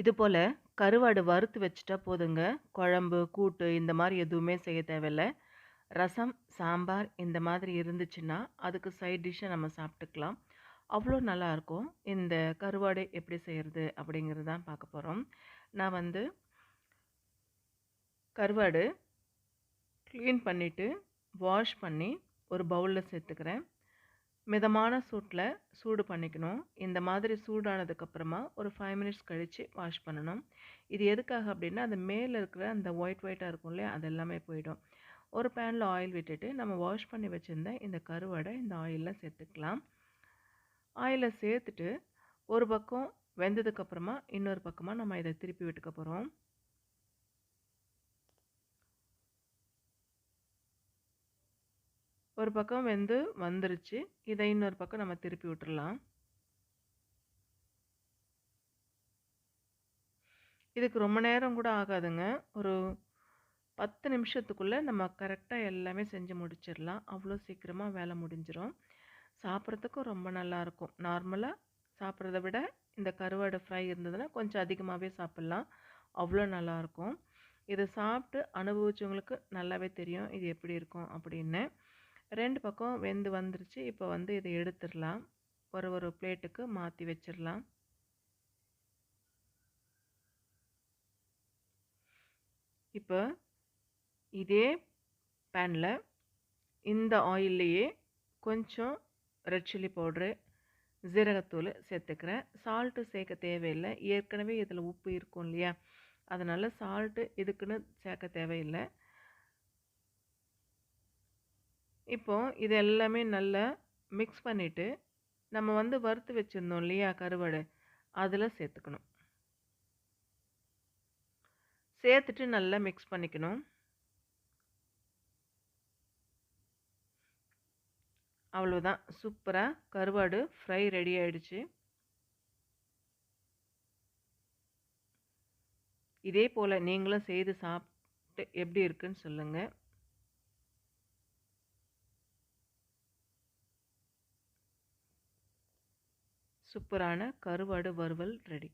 இது போல் கருவாடு வறுத்து வச்சுட்டா போதுங்க. குழம்பு, கூட்டு இந்த மாதிரி எதுவுமே செய்ய தேவையில்ல. ரசம், சாம்பார் இந்த மாதிரி இருந்துச்சுன்னா, அதுக்கு சைட் டிஷ்ஷை நம்ம சாப்பிட்டுக்கலாம். அவ்வளோ நல்லாயிருக்கும். இந்த கருவாடு எப்படி செய்கிறது அப்படிங்கிறது தான் பார்க்க போகிறோம் நான் வந்து கருவாடு க்ளீன் பண்ணிவிட்டு வாஷ் பண்ணி ஒரு பவுலில் சேர்த்துக்கிறேன். மிதமான சூட்டில் சூடு பண்ணிக்கணும். இந்த மாதிரி சூடானதுக்கப்புறமா ஒரு ஃபைவ் மினிட்ஸ் கழிச்சு வாஷ் பண்ணணும். இது எதுக்காக அப்படின்னா, அந்த மேலே இருக்கிற அந்த ஒயிட் ஒயிட்டாக இருக்கும் இல்லையா? அது எல்லாமே போயிடும். ஒரு பேனில் ஆயில் விட்டுட்டு, நம்ம வாஷ் பண்ணி வச்சுருந்த இந்த கருவடை இந்த ஆயிலில் சேர்த்துக்கலாம். ஆயிலை சேர்த்துட்டு, ஒரு பக்கம் வெந்ததுக்கப்புறமா, இன்னொரு பக்கமாக நம்ம இதை திருப்பி விட்டுக்க போகிறோம் ஒரு பக்கம் வெந்து வந்துருச்சு. இதை இன்னொரு பக்கம் நம்ம திருப்பி விட்டுடலாம் இதுக்கு ரொம்ப நேரம் கூட ஆகாதுங்க. ஒரு பத்து நிமிஷத்துக்குள்ளே நம்ம கரெக்டாக எல்லாமே செஞ்சு முடிச்சிடலாம் அவ்வளோ சீக்கிரமாக வேலை முடிஞ்சிடும் சாப்பிட்றதுக்கும் ரொம்ப நல்லாயிருக்கும். நார்மலாக சாப்பிட்றத விட இந்த கருவாடு ஃப்ரை இருந்ததுன்னா, கொஞ்சம் அதிகமாகவே சாப்பிட்லாம் அவ்வளோ நல்லாயிருக்கும். இதை சாப்பிட்டு அனுபவிச்சவங்களுக்கு நல்லாவே தெரியும். இது எப்படி இருக்கும் அப்படின்னு. ரெண்டு பக்கம் வெந்து வந்துருச்சு. இப்போ வந்து இதை எடுத்துடலாம் ஒரு ஒரு பிளேட்டுக்கு மாற்றி வச்சிடலாம் இப்போ இதே பேனில் இந்த ஆயில்லையே கொஞ்சம் ரெட் சில்லி பவுடரு, ஜீரகத்தூள் சேர்த்துக்கிறேன். சால்ட்டு சேர்க்க தேவையில்லை ஏற்கனவே இதில் உப்பு இருக்கும் இல்லையா? அதனால் சால்ட்டு இதுக்குன்னு சேர்க்க தேவையில்லை இப்போ இது எல்லாமே நல்லா மிக்ஸ் பண்ணிவிட்டு நம்ம வந்து வறுத்து வச்சுருந்தோம் இல்லையா கருவாடு, அதில் சேர்த்துக்கணும். சேர்த்துட்டு நல்லா மிக்ஸ் பண்ணிக்கணும். அவ்வளோதான். சூப்பராக கருவாடு ஃப்ரை ரெடி ஆயிடுச்சு. இதே போல் நீங்களும் செய்து சாப்பிட்டு எப்படி இருக்குன்னு சொல்லுங்கள் சூப்பரான கருவாடு வறுவல் ரெடி.